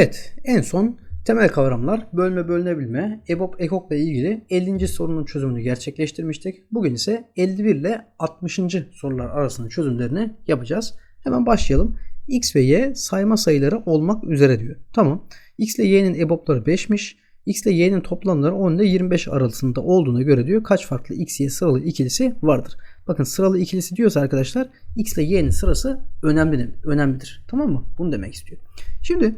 Evet, en son temel kavramlar, bölme bölünebilme, EBOB EKOK ile ilgili 50. sorunun çözümünü gerçekleştirmiştik. Bugün ise 51 ile 60. sorular arasında çözümlerini yapacağız. Hemen başlayalım. X ve Y sayma sayıları olmak üzere diyor. Tamam. X ile Y'nin EBOB'ları 5'miş. X ile Y'nin toplamları 10 ile 25 arasında olduğuna göre diyor kaç farklı X, Y sıralı ikilisi vardır. Bakın sıralı ikilisi diyorsa arkadaşlar X ile Y'nin sırası önemli, önemlidir. Tamam mı? Bunu demek istiyor. Şimdi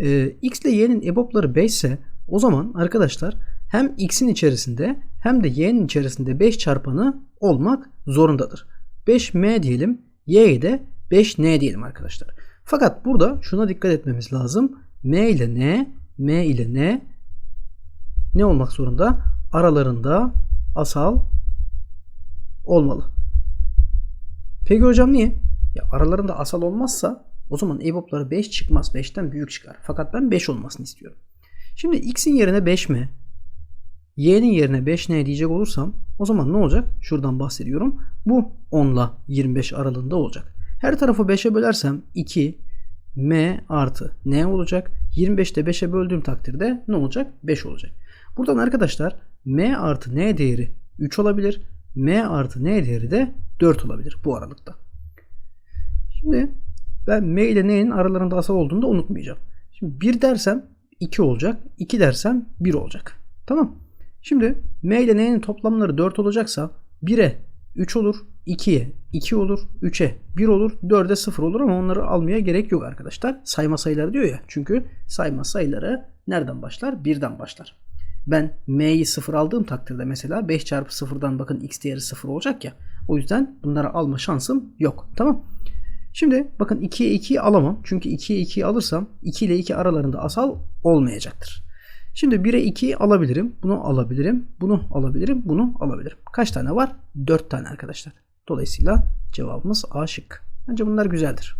e, X ile Y'nin EBOB'ları 5 ise o zaman arkadaşlar hem X'in içerisinde hem de Y'nin içerisinde 5 çarpanı olmak zorundadır. 5M diyelim. Y'ye de 5N diyelim arkadaşlar. Fakat burada şuna dikkat etmemiz lazım. M ile N, M ile N ne olmak zorunda? Aralarında asal olmalı. Peki hocam niye? Ya aralarında asal olmazsa o zaman EBOB'ları 5 çıkmaz. 5'ten büyük çıkar. Fakat ben 5 olmasını istiyorum. Şimdi x'in yerine 5m, y'nin yerine 5n diyecek olursam o zaman ne olacak? Şuradan bahsediyorum. Bu 10 ile 25 aralığında olacak. Her tarafı 5'e bölersem 2 m artı n olacak. 25'te 5'e böldüğüm takdirde ne olacak? 5 olacak. Buradan arkadaşlar m artı n değeri 3 olabilir. m artı n değeri de 4 olabilir bu aralıkta. Şimdi ben m ile n'nin aralarında asal olduğunu da unutmayacağım. Şimdi 1 dersem 2 olacak. 2 dersem 1 olacak. Tamam. Şimdi m ile n'nin toplamları 4 olacaksa 1'e 3 olur. 2'ye 2 olur. 3'e 1 olur. 4'e 0 olur ama onları almaya gerek yok arkadaşlar. Sayma sayıları diyor ya. Çünkü sayma sayıları nereden başlar? 1'den başlar. Ben m'yi 0 aldığım takdirde mesela 5 çarpı 0'dan bakın x değeri 0 olacak ya. O yüzden bunları alma şansım yok. Tamam. Şimdi bakın 2'ye 2'yi alamam. Çünkü 2'ye 2'yi alırsam 2 ile 2 aralarında asal olmayacaktır. Şimdi 1'e 2'yi alabilirim. Bunu alabilirim. Bunu alabilirim. Bunu alabilirim. Kaç tane var? 4 tane arkadaşlar. Dolayısıyla cevabımız A şık. Bence bunlar güzeldir.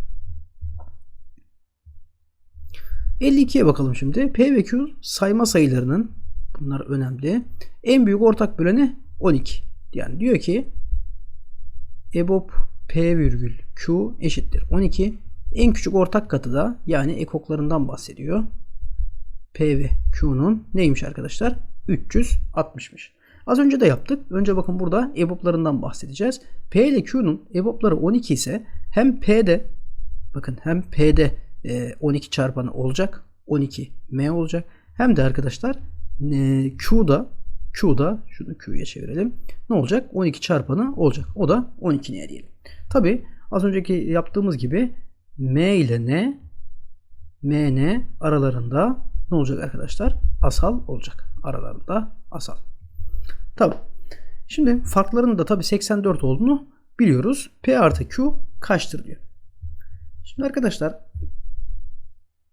52'ye bakalım şimdi. P ve Q sayma sayılarının bunlar önemli. En büyük ortak böleni 12. Yani diyor ki EBOB P virgül Q eşittir 12. En küçük ortak katı da yani ekoklarından bahsediyor. P ve Q'nun neymiş arkadaşlar? 360'mış. Az önce de yaptık. Önce bakın burada EBOB'larından bahsedeceğiz. P ile Q'nun EBOB'ları 12 ise hem P'de bakın hem P'de 12 çarpanı olacak. 12 M olacak. Hem de arkadaşlar Q'da Q'da şunu Q'ya çevirelim. Ne olacak? 12 çarpanı olacak. O da 12 ne diyelim. Tabi az önceki yaptığımız gibi M ile N MN aralarında ne olacak arkadaşlar? Asal olacak. Aralarında asal. Tabi. Şimdi farklarının da tabi 84 olduğunu biliyoruz. P artı Q kaçtır diyor. Şimdi arkadaşlar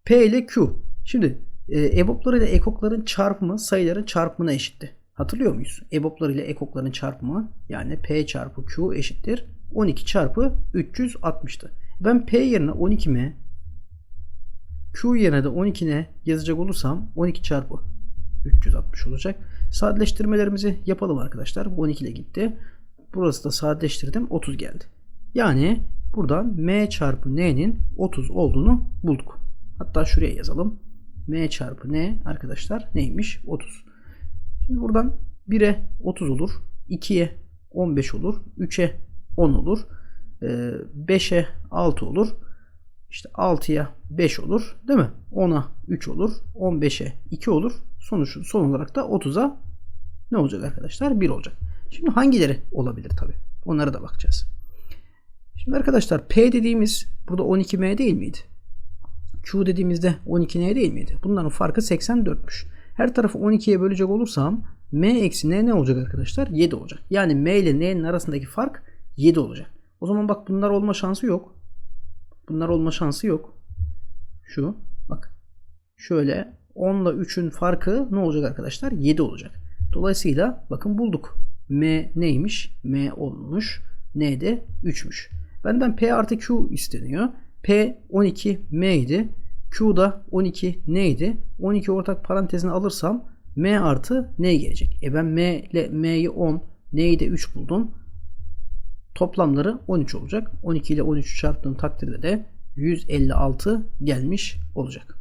P ile Q. Şimdi e, EBOB'ları ile ekokların çarpımı sayıların çarpımına eşitti. Hatırlıyor muyuz? EBOB'ları ile ekokların çarpımı yani P çarpı Q eşittir 12 çarpı 360'tı. Ben P yerine 12M Q yerine de 12N yazacak olursam 12 çarpı 360 olacak. Sadeleştirmelerimizi yapalım arkadaşlar. Bu 12 ile gitti. Burası da sadeleştirdim. 30 geldi. Yani buradan M çarpı N'nin 30 olduğunu bulduk. Hatta şuraya yazalım. M çarpı N arkadaşlar neymiş? 30. Şimdi buradan 1'e 30 olur. 2'ye 15 olur. 3'e 10 olur. 5'e 6 olur. İşte 6'ya 5 olur. Değil mi? 10'a 3 olur. 15'e 2 olur. Sonuç, son olarak da 30'a ne olacak arkadaşlar? 1 olacak. Şimdi hangileri olabilir tabi? Onlara da bakacağız. Şimdi arkadaşlar P dediğimiz burada 12M değil miydi? Q dediğimizde 12N değil miydi? Bunların farkı 84'müş. Her tarafı 12'ye bölecek olursam M eksi N ne olacak arkadaşlar? 7 olacak. Yani M ile N'nin arasındaki fark 7 olacak. O zaman bak bunlar olma şansı yok. Bunlar olma şansı yok. Şu bak. Şöyle 10 ile 3'ün farkı ne olacak arkadaşlar? 7 olacak. Dolayısıyla bakın bulduk. M neymiş? M olmuş. N de 3'müş. Benden P artı Q isteniyor. P 12 M idi. Q da 12 neydi? 12 ortak parantezine alırsam M artı N gelecek. E ben M ile M'yi 10, N'yi de 3 buldum. Toplamları 13 olacak. 12 ile 13 çarptığım takdirde de 156 gelmiş olacak.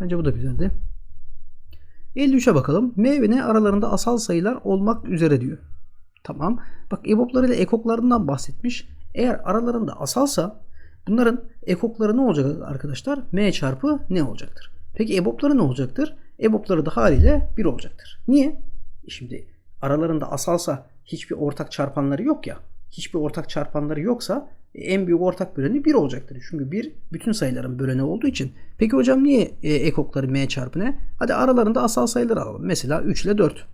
Bence bu da güzeldi. 53'e bakalım. M ve N aralarında asal sayılar olmak üzere diyor. Tamam. Bak EBOB'ları ile ekoklarından bahsetmiş. Eğer aralarında asalsa bunların ekokları ne olacak arkadaşlar? M çarpı N olacaktır. Peki EBOB'ları ne olacaktır? EBOB'ları da haliyle 1 olacaktır. Niye? E Şimdi aralarında asalsa hiçbir ortak çarpanları yok ya. Hiçbir ortak çarpanları yoksa e, en büyük ortak böleni 1 olacaktır. Çünkü 1 bütün sayıların böleni olduğu için. Peki hocam niye e, ekokları m çarpı ne? Hadi aralarında asal sayıları alalım. Mesela 3 ile 4.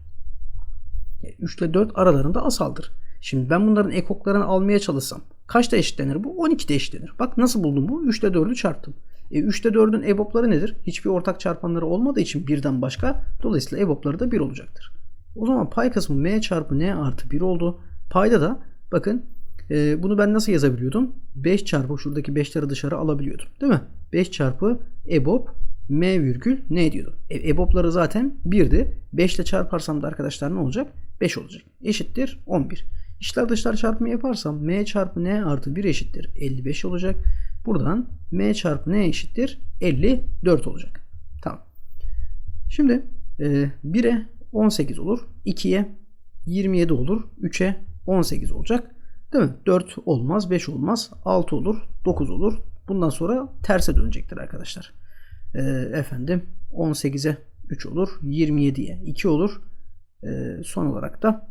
3 ile 4 aralarında asaldır. Şimdi ben bunların ekoklarını almaya çalışsam kaçta eşitlenir bu? 12'de eşitlenir. Bak nasıl buldum bu? 3 ile 4'ü çarptım. E, 3 ile 4'ün EBOB'ları nedir? Hiçbir ortak çarpanları olmadığı için birden başka. Dolayısıyla EBOB'ları da 1 olacaktır. O zaman pay kısmı m çarpı n artı 1 oldu. Payda da bakın e, bunu ben nasıl yazabiliyordum? 5 çarpı şuradaki 5'leri dışarı alabiliyordum. Değil mi? 5 çarpı EBOB m virgül ne diyordum? E, EBOB'ları zaten 1'di. 5 ile çarparsam da arkadaşlar ne olacak? 5 olacak. Eşittir 11. İşler dışlar çarpımı yaparsam m çarpı n artı 1 eşittir 55 olacak. Buradan m çarpı n eşittir 54 olacak. Tamam. Şimdi e, 1'e 18 olur. 2'ye 27 olur. 3'e 18 olacak. Değil mi? 4 olmaz, 5 olmaz, 6 olur, 9 olur. Bundan sonra terse dönecektir arkadaşlar. Ee, efendim 18'e 3 olur, 27'ye 2 olur. Ee, son olarak da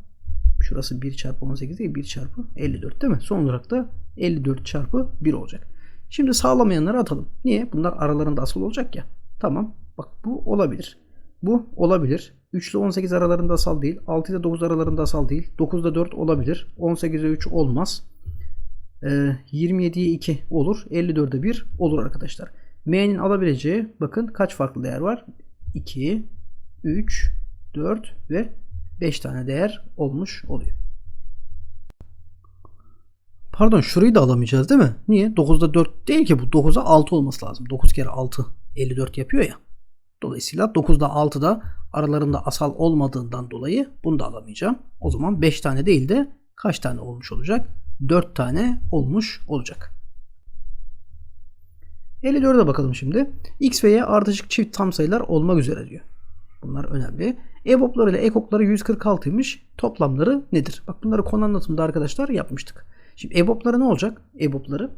şurası 1 çarpı 18 değil 1 çarpı 54 değil mi? Son olarak da 54 çarpı 1 olacak. Şimdi sağlamayanları atalım. Niye? Bunlar aralarında asıl olacak ya. Tamam. Bak bu olabilir. Bu olabilir. 3 ile 18 aralarında asal değil. 6 ile 9 aralarında asal değil. 9 ile 4 olabilir. 18'e 3 olmaz. Ee, 27'ye 2 olur. 54'e 1 olur arkadaşlar. M'nin alabileceği bakın kaç farklı değer var? 2, 3, 4 ve 5 tane değer olmuş oluyor. Pardon şurayı da alamayacağız değil mi? Niye? 9'da 4 değil ki bu. 9'a 6 olması lazım. 9 kere 6 54 yapıyor ya. Dolayısıyla 9'da 6'da aralarında asal olmadığından dolayı bunu da alamayacağım. O zaman 5 tane değil de kaç tane olmuş olacak? 4 tane olmuş olacak. 54'e bakalım şimdi. X ve Y ardışık çift tam sayılar olmak üzere diyor. Bunlar önemli. EBOB'ları ile ekokları 146'ymış. Toplamları nedir? Bak bunları konu anlatımında arkadaşlar yapmıştık. Şimdi EBOB'ları ne olacak? EBOB'ları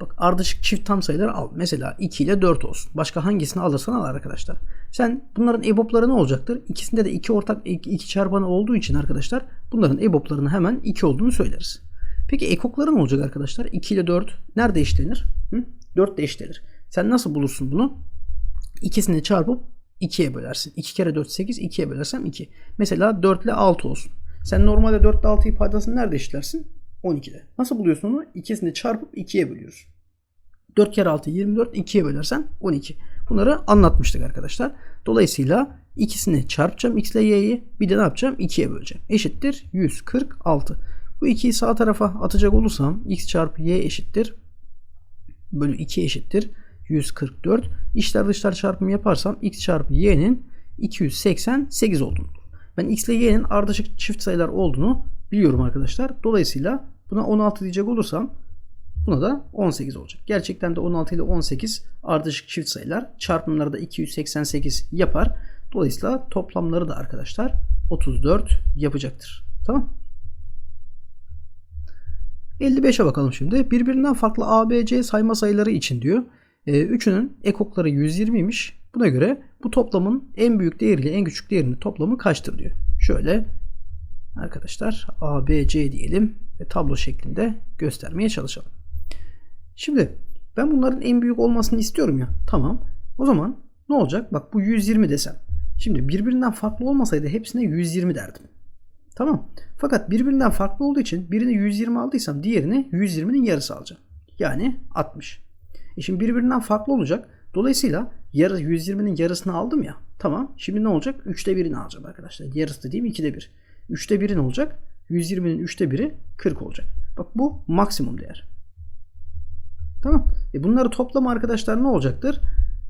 Bak ardışık çift tam sayıları al. Mesela 2 ile 4 olsun. Başka hangisini alırsan al arkadaşlar. Sen bunların EBOB'ları ne olacaktır? İkisinde de iki ortak iki çarpanı olduğu için arkadaşlar bunların EBOB'larını hemen 2 olduğunu söyleriz. Peki ekokları ne olacak arkadaşlar? 2 ile 4 nerede eşlenir? Hı? 4 de eşlenir. Sen nasıl bulursun bunu? İkisini çarpıp 2'ye bölersin. 2 kere 4 8, 2'ye bölersem 2. Mesela 4 ile 6 olsun. Sen normalde 4 ile 6'yı paydasını nerede eşlersin? 12'de. Nasıl buluyorsun onu? İkisini çarpıp 2'ye bölüyoruz. 4 kere 6 24 2'ye bölersen 12. Bunları anlatmıştık arkadaşlar. Dolayısıyla ikisini çarpacağım x ile y'yi bir de ne yapacağım? 2'ye böleceğim. Eşittir 146. Bu 2'yi sağ tarafa atacak olursam x çarpı y eşittir bölü 2 eşittir 144. İçler dışlar çarpımı yaparsam x çarpı y'nin 288 olduğunu. Ben x ile y'nin ardışık çift sayılar olduğunu biliyorum arkadaşlar. Dolayısıyla buna 16 diyecek olursam buna da 18 olacak. Gerçekten de 16 ile 18 ardışık çift sayılar. Çarpımları da 288 yapar. Dolayısıyla toplamları da arkadaşlar 34 yapacaktır. Tamam. 55'e bakalım şimdi. Birbirinden farklı A, B, C sayma sayıları için diyor. Ee, üçünün ekokları 120'ymiş. Buna göre bu toplamın en büyük değeriyle en küçük değerinin toplamı kaçtır diyor. Şöyle arkadaşlar A, B, C diyelim ve tablo şeklinde göstermeye çalışalım. Şimdi ben bunların en büyük olmasını istiyorum ya. Tamam. O zaman ne olacak? Bak bu 120 desem. Şimdi birbirinden farklı olmasaydı hepsine 120 derdim. Tamam. Fakat birbirinden farklı olduğu için birini 120 aldıysam diğerini 120'nin yarısı alacağım. Yani 60. E şimdi birbirinden farklı olacak. Dolayısıyla yarı 120'nin yarısını aldım ya. Tamam. Şimdi ne olacak? 3'te 1'ini alacağım arkadaşlar. Yarısı dediğim 2'de 1. 3'te 1'i ne olacak? 120'nin 3'te 1'i 40 olacak. Bak bu maksimum değer. Tamam. E bunları toplama arkadaşlar ne olacaktır?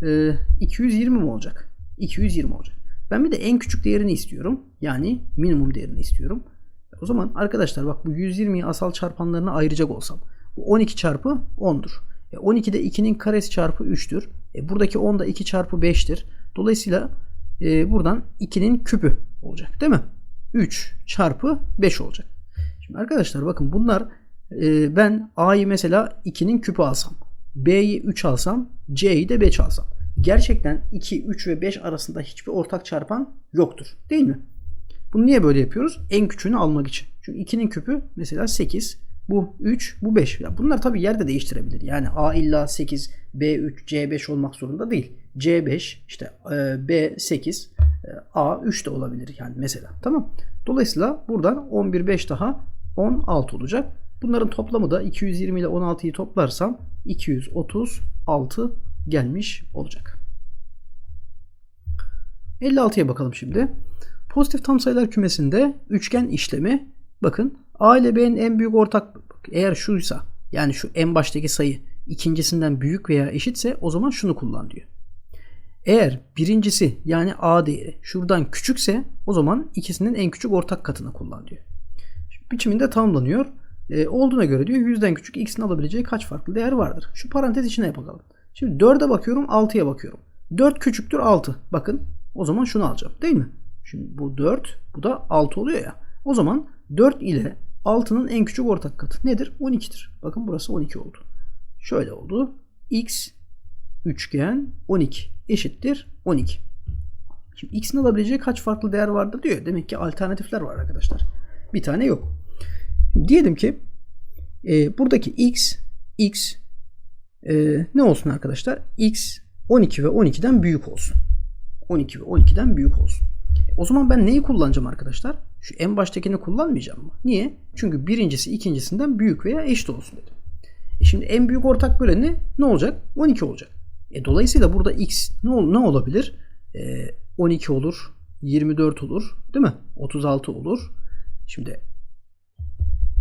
E, 220 mi olacak? 220 olacak. Ben bir de en küçük değerini istiyorum. Yani minimum değerini istiyorum. O zaman arkadaşlar bak bu 120'yi asal çarpanlarına ayıracak olsam. Bu 12 çarpı 10'dur. E 12'de 2'nin karesi çarpı 3'tür. E, buradaki 10 da 2 çarpı 5'tir. Dolayısıyla e, buradan 2'nin küpü olacak değil mi? 3 çarpı 5 olacak. Şimdi arkadaşlar bakın bunlar e, ben A'yı mesela 2'nin küpü alsam. B'yi 3 alsam. C'yi de 5 alsam. Gerçekten 2, 3 ve 5 arasında hiçbir ortak çarpan yoktur. Değil mi? Bunu niye böyle yapıyoruz? En küçüğünü almak için. Çünkü 2'nin küpü mesela 8. Bu 3, bu 5. Ya bunlar tabii yerde değiştirebilir. Yani A illa 8, B3, C5 olmak zorunda değil. C5, işte e, B8, e, A3 de olabilir yani mesela. Tamam. Dolayısıyla buradan 11, 5 daha 16 olacak. Bunların toplamı da 220 ile 16'yı toplarsam 236 gelmiş olacak. 56'ya bakalım şimdi. Pozitif tam sayılar kümesinde üçgen işlemi bakın A ile B'nin en büyük ortak eğer şuysa yani şu en baştaki sayı ikincisinden büyük veya eşitse o zaman şunu kullan diyor. Eğer birincisi yani A değeri şuradan küçükse o zaman ikisinin en küçük ortak katını kullan diyor. Şimdi biçiminde tamamlanıyor. E, olduğuna göre diyor yüzden küçük x'in alabileceği kaç farklı değer vardır. Şu parantez içine yapalım. Şimdi 4'e bakıyorum 6'ya bakıyorum. 4 küçüktür 6. Bakın o zaman şunu alacağım değil mi? Şimdi bu 4 bu da 6 oluyor ya. O zaman 4 ile 6'nın en küçük ortak katı nedir? 12'dir. Bakın burası 12 oldu. Şöyle oldu. x üçgen 12 eşittir 12. Şimdi x'in alabileceği kaç farklı değer vardır diyor. Demek ki alternatifler var arkadaşlar. Bir tane yok. Diyelim ki e, buradaki x x e, ne olsun arkadaşlar? x 12 ve 12'den büyük olsun. 12 ve 12'den büyük olsun. E, o zaman ben neyi kullanacağım arkadaşlar? Şu en baştakini kullanmayacağım mı? Niye? Çünkü birincisi ikincisinden büyük veya eşit olsun dedim. E şimdi en büyük ortak böleni ne olacak? 12 olacak. E dolayısıyla burada x ne, ne olabilir? E, 12 olur, 24 olur, değil mi? 36 olur. Şimdi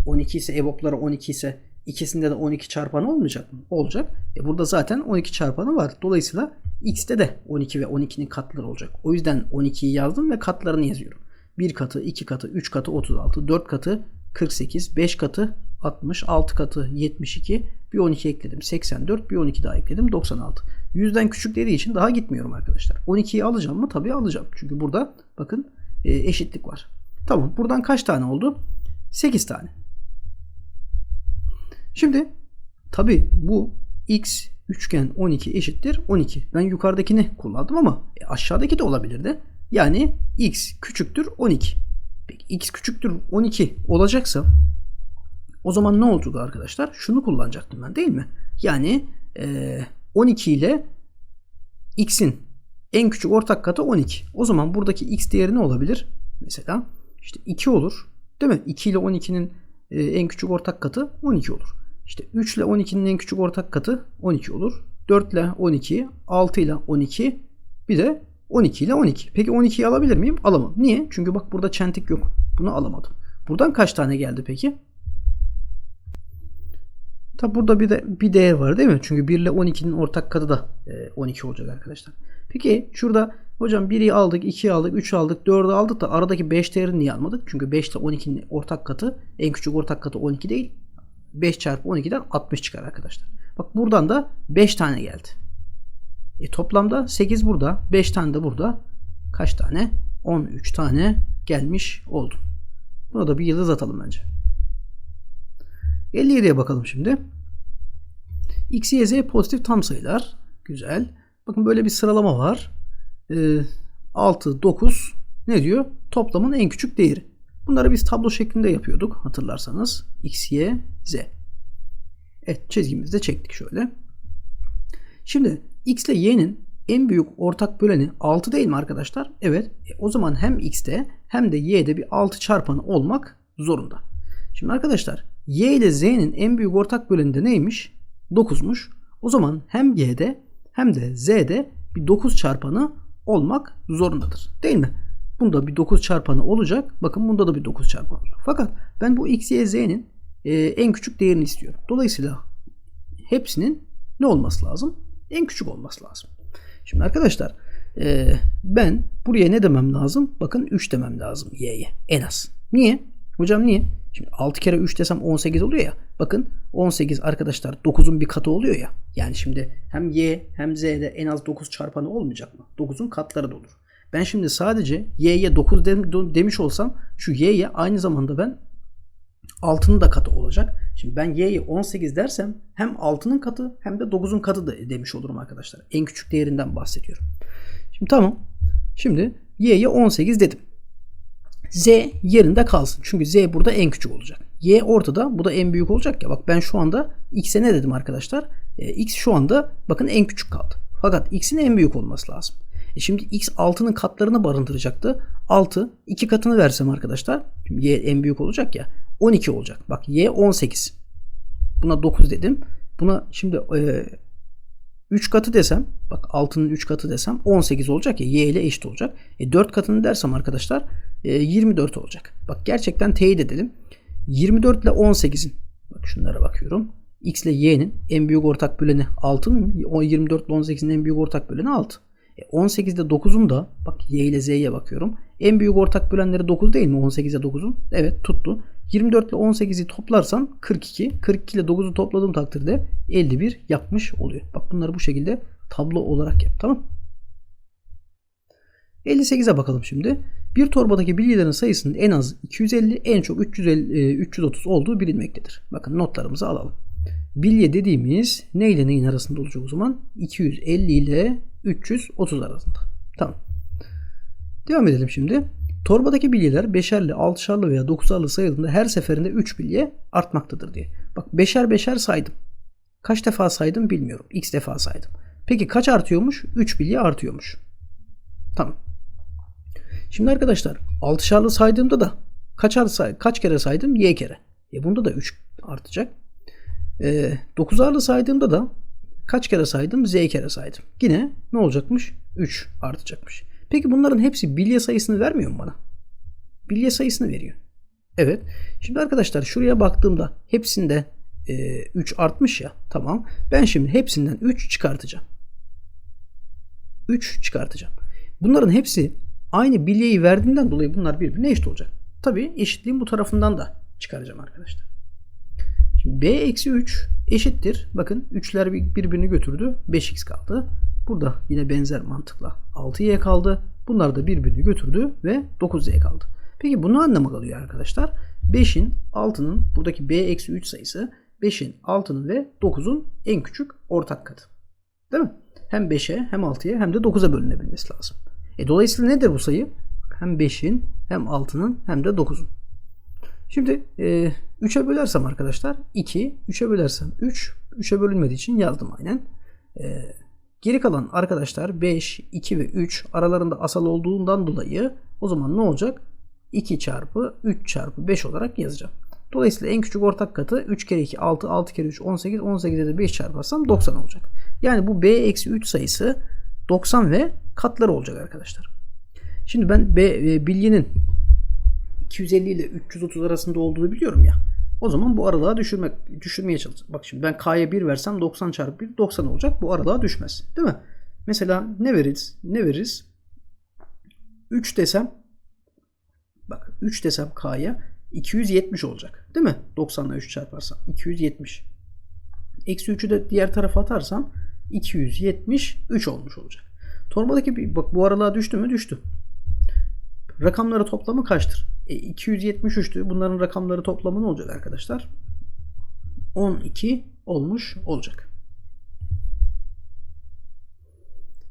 12 ise EBOB'ları 12 ise ikisinde de 12 çarpanı olmayacak mı? Olacak. E burada zaten 12 çarpanı var. Dolayısıyla x'te de 12 ve 12'nin katları olacak. O yüzden 12'yi yazdım ve katlarını yazıyorum. 1 katı, 2 katı, 3 katı 36, 4 katı 48, 5 katı 60, 6 katı 72, bir 12 ekledim 84, bir 12 daha ekledim 96. 100'den küçük dediği için daha gitmiyorum arkadaşlar. 12'yi alacağım mı? Tabii alacağım. Çünkü burada bakın e, eşitlik var. Tamam buradan kaç tane oldu? 8 tane. Şimdi tabi bu x üçgen 12 eşittir 12. Ben yukarıdakini kullandım ama e, aşağıdaki de olabilirdi. Yani x küçüktür 12. Peki x küçüktür 12 olacaksa o zaman ne olacak arkadaşlar? Şunu kullanacaktım ben değil mi? Yani e, 12 ile x'in en küçük ortak katı 12. O zaman buradaki x değeri ne olabilir? Mesela işte 2 olur. Değil mi? 2 ile 12'nin e, en küçük ortak katı 12 olur. İşte 3 ile 12'nin en küçük ortak katı 12 olur. 4 ile 12, 6 ile 12, bir de 12 ile 12. Peki 12'yi alabilir miyim? Alamam. Niye? Çünkü bak burada çentik yok. Bunu alamadım. Buradan kaç tane geldi peki? Tabi burada bir de bir değer var değil mi? Çünkü 1 ile 12'nin ortak katı da 12 olacak arkadaşlar. Peki şurada hocam 1'i aldık, 2'yi aldık, 3'ü aldık, 4'ü aldık da aradaki 5 değerini niye almadık? Çünkü 5 ile 12'nin ortak katı en küçük ortak katı 12 değil. 5 çarpı 12'den 60 çıkar arkadaşlar. Bak buradan da 5 tane geldi. E toplamda 8 burada. 5 tane de burada. Kaç tane? 13 tane gelmiş oldu. Buna da bir yıldız atalım bence. 57'ye bakalım şimdi. X, Y, Z pozitif tam sayılar. Güzel. Bakın böyle bir sıralama var. Ee, 6, 9 ne diyor? Toplamın en küçük değeri. Bunları biz tablo şeklinde yapıyorduk hatırlarsanız. X, Y, Z. Evet çizgimizde çektik şöyle. Şimdi X ile Y'nin en büyük ortak böleni 6 değil mi arkadaşlar? Evet. E, o zaman hem X'te hem de Y'de bir 6 çarpanı olmak zorunda. Şimdi arkadaşlar Y ile Z'nin en büyük ortak böleni neymiş? 9'muş. O zaman hem Y'de hem de Z'de bir 9 çarpanı olmak zorundadır. Değil mi? Bunda bir 9 çarpanı olacak. Bakın bunda da bir 9 çarpanı olacak. Fakat ben bu x, y, z'nin e, en küçük değerini istiyorum. Dolayısıyla hepsinin ne olması lazım? En küçük olması lazım. Şimdi arkadaşlar e, ben buraya ne demem lazım? Bakın 3 demem lazım y'ye en az. Niye? Hocam niye? Şimdi 6 kere 3 desem 18 oluyor ya. Bakın Bakın 18 arkadaşlar 9'un bir katı oluyor ya. Yani şimdi hem y hem z'de en az 9 çarpanı olmayacak mı? 9'un katları da olur. Ben şimdi sadece y'ye 9 dem- demiş olsam şu y'ye aynı zamanda ben 6'nın da katı olacak. Şimdi ben y'ye 18 dersem hem 6'nın katı hem de 9'un katı da demiş olurum arkadaşlar. En küçük değerinden bahsediyorum. Şimdi tamam. Şimdi y'ye 18 dedim. Z yerinde kalsın. Çünkü Z burada en küçük olacak. Y ortada. Bu da en büyük olacak ya. Bak ben şu anda X'e ne dedim arkadaşlar? E, X şu anda bakın en küçük kaldı. Fakat X'in en büyük olması lazım. E şimdi X 6'nın katlarını barındıracaktı. 6 2 katını versem arkadaşlar. Y en büyük olacak ya. 12 olacak. Bak Y 18. Buna 9 dedim. Buna şimdi e, 3 katı desem bak 6'nın 3 katı desem 18 olacak ya y ile eşit olacak. E 4 katını dersem arkadaşlar 24 olacak. Bak gerçekten teyit edelim. 24 ile 18'in bak şunlara bakıyorum. X ile y'nin en büyük ortak böleni 6 mı? O 24 ile 18'in en büyük ortak böleni 6. E 18 ile 9'un da bak y ile z'ye bakıyorum. En büyük ortak bölenleri 9 değil mi 18 ile 9'un? Evet tuttu. 24 ile 18'i toplarsam 42. 42 ile 9'u topladığım takdirde 51 yapmış oluyor. Bak bunları bu şekilde tablo olarak yap. Tamam. 58'e bakalım şimdi. Bir torbadaki bilgilerin sayısının en az 250, en çok 350, 330 olduğu bilinmektedir. Bakın notlarımızı alalım. Bilye dediğimiz ne ile neyin arasında olacak o zaman? 250 ile 330 arasında. Tamam. Devam edelim şimdi. Torbadaki bilyeler beşerli, altışarlı veya dokuzarlı sayıldığında her seferinde 3 bilye artmaktadır diye. Bak beşer beşer saydım. Kaç defa saydım bilmiyorum. X defa saydım. Peki kaç artıyormuş? 3 bilye artıyormuş. Tamam. Şimdi arkadaşlar altışarlı saydığımda da kaçar say kaç kere saydım? Y kere. E bunda da 3 artacak. E, 9'arlı saydığımda da kaç kere saydım? Z kere saydım. Yine ne olacakmış? 3 artacakmış. Peki bunların hepsi bilye sayısını vermiyor mu bana? Bilye sayısını veriyor. Evet. Şimdi arkadaşlar şuraya baktığımda hepsinde e, 3 artmış ya. Tamam. Ben şimdi hepsinden 3 çıkartacağım. 3 çıkartacağım. Bunların hepsi aynı bilyeyi verdiğinden dolayı bunlar birbirine eşit olacak. Tabii eşitliğin bu tarafından da çıkaracağım arkadaşlar. Şimdi b eksi 3 eşittir. Bakın 3'ler birbirini götürdü. 5x kaldı. Burada yine benzer mantıkla 6y kaldı. Bunlar da birbirini götürdü ve 9y kaldı. Peki bunu anlama kalıyor arkadaşlar. 5'in 6'nın buradaki b eksi 3 sayısı 5'in 6'nın ve 9'un en küçük ortak katı. Değil mi? Hem 5'e hem 6'ya hem de 9'a bölünebilmesi lazım. E dolayısıyla nedir bu sayı? Hem 5'in hem 6'nın hem de 9'un. Şimdi e, 3'e bölersem arkadaşlar 2, 3'e bölersem 3, 3'e bölünmediği için yazdım aynen. E, geri kalan arkadaşlar 5, 2 ve 3 aralarında asal olduğundan dolayı o zaman ne olacak? 2 çarpı 3 çarpı 5 olarak yazacağım. Dolayısıyla en küçük ortak katı 3 kere 2 6, 6 kere 3 18, 18'e de 5 çarparsam 90 olacak. Yani bu b eksi 3 sayısı 90 ve katları olacak arkadaşlar. Şimdi ben B, e, bilyenin 250 ile 330 arasında olduğunu biliyorum ya. O zaman bu aralığa düşürmek, düşürmeye çalışacağım. Bak şimdi ben K'ya 1 versem 90 çarpı 1 90 olacak. Bu aralığa düşmez. Değil mi? Mesela ne veririz? Ne veririz? 3 desem bak 3 desem K'ya 270 olacak. Değil mi? 90 ile 3 çarparsam 270. Eksi 3'ü de diğer tarafa atarsam 273 olmuş olacak. Torbadaki bir bak bu aralığa düştü mü? Düştü. Rakamları toplamı kaçtır? E, 273'tü. Bunların rakamları toplamı ne olacak arkadaşlar? 12 olmuş olacak.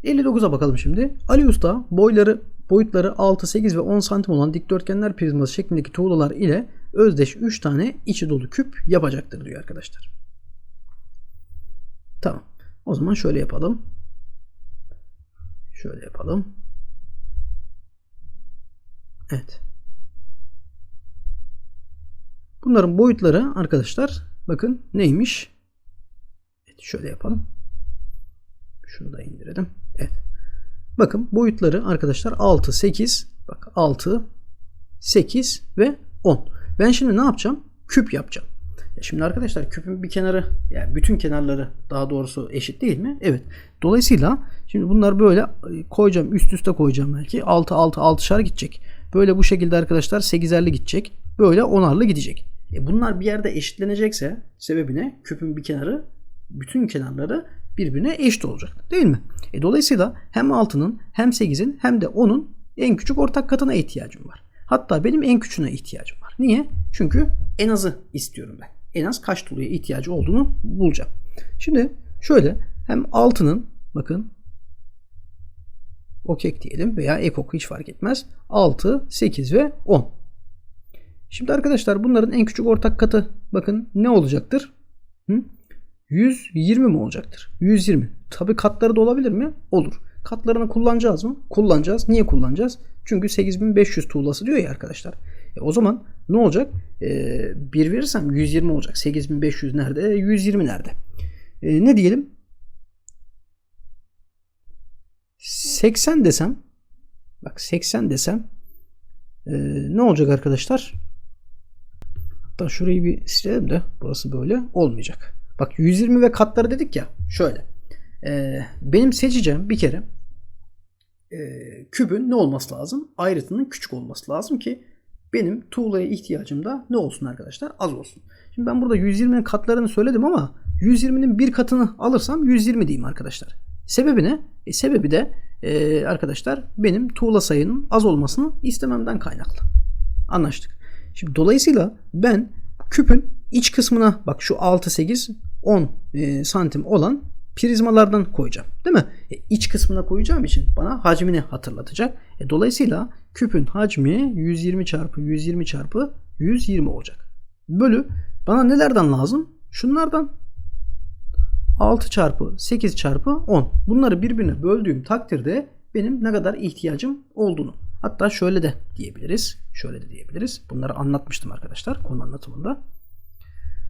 59'a bakalım şimdi. Ali Usta boyları boyutları 6, 8 ve 10 santim olan dikdörtgenler prizması şeklindeki tuğlalar ile özdeş 3 tane içi dolu küp yapacaktır diyor arkadaşlar. Tamam. O zaman şöyle yapalım. Şöyle yapalım. Evet. Bunların boyutları arkadaşlar bakın neymiş? Evet, şöyle yapalım. Şunu da indirelim. Evet. Bakın boyutları arkadaşlar 6, 8, bak 6, 8 ve 10. Ben şimdi ne yapacağım? Küp yapacağım. Şimdi arkadaşlar küpün bir kenarı yani bütün kenarları daha doğrusu eşit değil mi? Evet. Dolayısıyla şimdi bunlar böyle koyacağım üst üste koyacağım belki 6 6 6'şar gidecek. Böyle bu şekilde arkadaşlar 8'erli gidecek. Böyle 10'arlı gidecek. E bunlar bir yerde eşitlenecekse sebebine küpün bir kenarı bütün kenarları birbirine eşit olacak. Değil mi? E dolayısıyla hem 6'nın hem 8'in hem de 10'un en küçük ortak katına ihtiyacım var. Hatta benim en küçüğüne ihtiyacım var. Niye? Çünkü en azı istiyorum ben. En az kaç tuluya ihtiyacı olduğunu bulacağım. Şimdi şöyle hem 6'nın bakın okek diyelim veya ekok hiç fark etmez. 6, 8 ve 10. Şimdi arkadaşlar bunların en küçük ortak katı bakın ne olacaktır? Hı? 120 mi olacaktır? 120. Tabi katları da olabilir mi? Olur. Katlarını kullanacağız mı? Kullanacağız. Niye kullanacağız? Çünkü 8500 tuğlası diyor ya arkadaşlar. E o zaman ne olacak? E, 1 verirsem 120 olacak. 8500 nerede? 120 nerede? E, ne diyelim? 80 desem bak 80 desem e, ne olacak arkadaşlar? Hatta şurayı bir silelim de burası böyle olmayacak. Bak 120 ve katları dedik ya şöyle. E, benim seçeceğim bir kere e, kübün ne olması lazım? Ayrıtının küçük olması lazım ki benim tuğlaya ihtiyacım da ne olsun arkadaşlar? Az olsun. Şimdi ben burada 120'nin katlarını söyledim ama 120'nin bir katını alırsam 120 diyeyim arkadaşlar. Sebebi ne? E, sebebi de e, arkadaşlar benim tuğla sayının az olmasını istememden kaynaklı. Anlaştık. Şimdi dolayısıyla ben küpün iç kısmına bak şu 6 8 10 e, santim olan prizmalardan koyacağım. Değil mi? E, iç kısmına koyacağım için bana hacmini hatırlatacak. E, dolayısıyla küpün hacmi 120 çarpı 120 çarpı 120 olacak. Bölü bana nelerden lazım? Şunlardan 6 çarpı 8 çarpı 10. Bunları birbirine böldüğüm takdirde benim ne kadar ihtiyacım olduğunu. Hatta şöyle de diyebiliriz. Şöyle de diyebiliriz. Bunları anlatmıştım arkadaşlar konu anlatımında.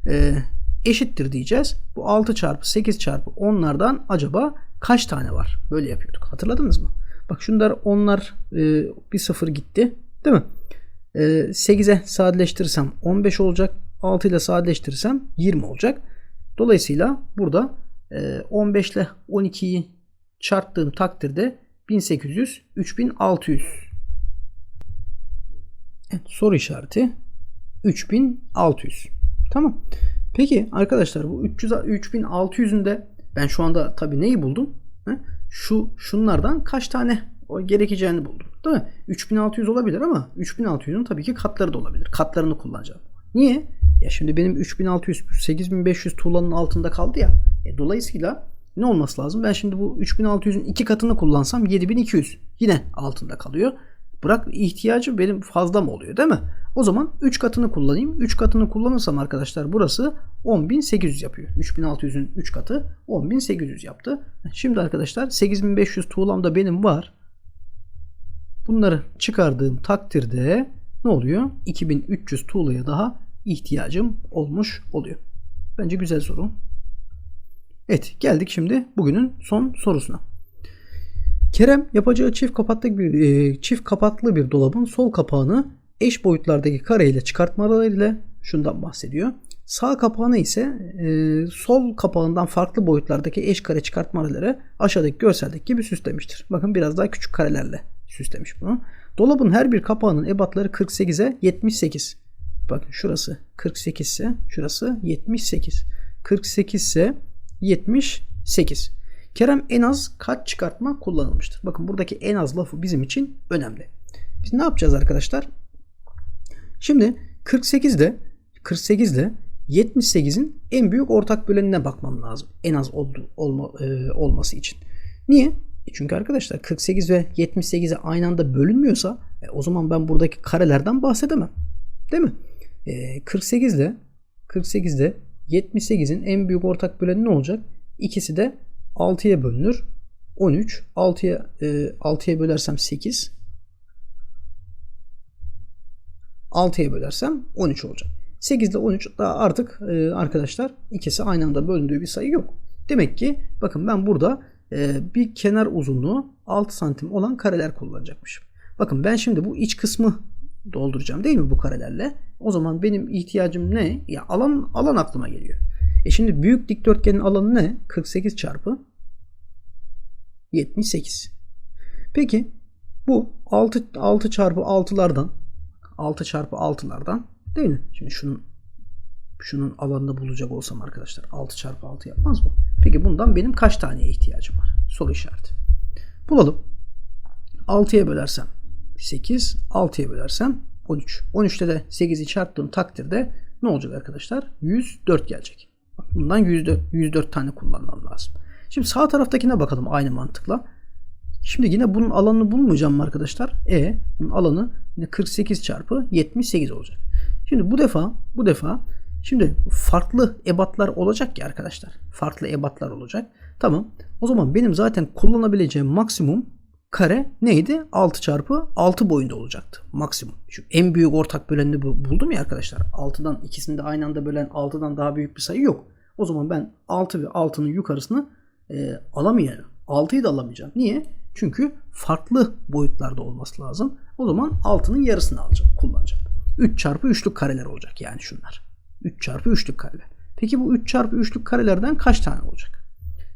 Ee, eşittir diyeceğiz. Bu 6 çarpı 8 çarpı 10'lardan acaba kaç tane var? Böyle yapıyorduk. Hatırladınız mı? Bak şunlar onlar e, bir sıfır gitti. Değil mi? E, 8'e sadeleştirirsem 15 olacak. 6 ile sadeleştirirsem 20 olacak. Dolayısıyla burada 15 ile 12'yi çarptığım takdirde 1800, 3600. Evet, soru işareti 3600. Tamam. Peki arkadaşlar bu 300 3600'ün de ben şu anda tabii neyi buldum? Şu şunlardan kaç tane o gerekeceğini buldum. Değil mi? 3600 olabilir ama 3600'ün tabii ki katları da olabilir. Katlarını kullanacağım. Niye? Ya şimdi benim 3600 8500 tuğlanın altında kaldı ya. E, dolayısıyla ne olması lazım? Ben şimdi bu 3600'ün iki katını kullansam 7200 yine altında kalıyor. Bırak ihtiyacı benim fazla mı oluyor değil mi? O zaman 3 katını kullanayım. 3 katını kullanırsam arkadaşlar burası 10.800 yapıyor. 3600'ün 3 katı 10.800 yaptı. Şimdi arkadaşlar 8500 tuğlam da benim var. Bunları çıkardığım takdirde ne oluyor? 2300 tuğlaya daha ihtiyacım olmuş oluyor. Bence güzel soru. Evet geldik şimdi bugünün son sorusuna. Kerem yapacağı çift kapaklı bir e, çift kapaklı bir dolabın sol kapağını eş boyutlardaki kare ile çıkartmalarıyla şundan bahsediyor. Sağ kapağını ise e, sol kapağından farklı boyutlardaki eş kare çıkartmaları aşağıdaki görseldeki gibi süslemiştir. Bakın biraz daha küçük karelerle süslemiş bunu. Dolabın her bir kapağının ebatları 48'e 78. Bakın şurası 48 ise şurası 78. 48 ise 78. Kerem en az kaç çıkartma kullanılmıştır? Bakın buradaki en az lafı bizim için önemli. Biz ne yapacağız arkadaşlar? Şimdi 48 ile 48 ile 78'in en büyük ortak bölenine bakmam lazım. En az oldu, olma, e, olması için. Niye? E çünkü arkadaşlar 48 ve 78'e aynı anda bölünmüyorsa e, o zaman ben buradaki karelerden bahsedemem. Değil mi? E, 48 ile 48 ile 78'in en büyük ortak böleni ne olacak? İkisi de 6'ya bölünür. 13. 6'ya e, 6'ya bölersem 8. 6'ya bölersem 13 olacak. 8 ile 13 daha artık e, arkadaşlar ikisi aynı anda bölündüğü bir sayı yok. Demek ki bakın ben burada e, bir kenar uzunluğu 6 santim olan kareler kullanacakmışım. Bakın ben şimdi bu iç kısmı dolduracağım değil mi bu karelerle? O zaman benim ihtiyacım ne? Ya alan alan aklıma geliyor. E şimdi büyük dikdörtgenin alanı ne? 48 çarpı 78. Peki bu 6 6 çarpı 6'lardan 6 çarpı 6'lardan değil mi? Şimdi şunun Şunun alanını bulacak olsam arkadaşlar 6 çarpı 6 yapmaz mı? Peki bundan benim kaç taneye ihtiyacım var? Soru işareti. Bulalım. 6'ya bölersem 8, 6'ya bölersem 13. 13'te de 8'i çarptığım takdirde ne olacak arkadaşlar? 104 gelecek. Bundan 104, 104 tane kullanmam lazım. Şimdi sağ taraftakine bakalım aynı mantıkla. Şimdi yine bunun alanını bulmayacağım arkadaşlar? E bunun alanı yine 48 çarpı 78 olacak. Şimdi bu defa bu defa şimdi farklı ebatlar olacak ya arkadaşlar. Farklı ebatlar olacak. Tamam. O zaman benim zaten kullanabileceğim maksimum kare neydi? 6 çarpı 6 boyunda olacaktı. Maksimum. Şu en büyük ortak bölenini bu- buldum ya arkadaşlar. 6'dan ikisini de aynı anda bölen 6'dan daha büyük bir sayı yok. O zaman ben 6 ve 6'nın yukarısını e, alamayacağım. 6'yı da alamayacağım. Niye? Çünkü farklı boyutlarda olması lazım. O zaman 6'nın yarısını alacağım, kullanacağım. 3 çarpı 3'lük kareler olacak yani şunlar. 3 çarpı 3'lük kareler. Peki bu 3 çarpı 3'lük karelerden kaç tane olacak?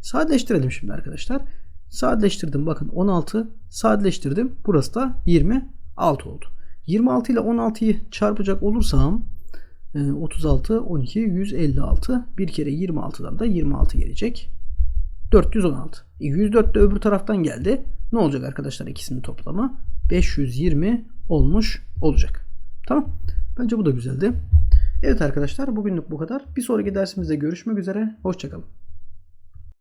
Sadeleştirelim şimdi arkadaşlar. Sadeleştirdim bakın 16 sadeleştirdim. Burası da 26 oldu. 26 ile 16'yı çarpacak olursam e, 36, 12, 156. Bir kere 26'dan da 26 gelecek. 416. E, 104 de öbür taraftan geldi. Ne olacak arkadaşlar ikisinin toplamı? 520 olmuş olacak. Tamam. Bence bu da güzeldi. Evet arkadaşlar bugünlük bu kadar. Bir sonraki dersimizde görüşmek üzere. Hoşçakalın.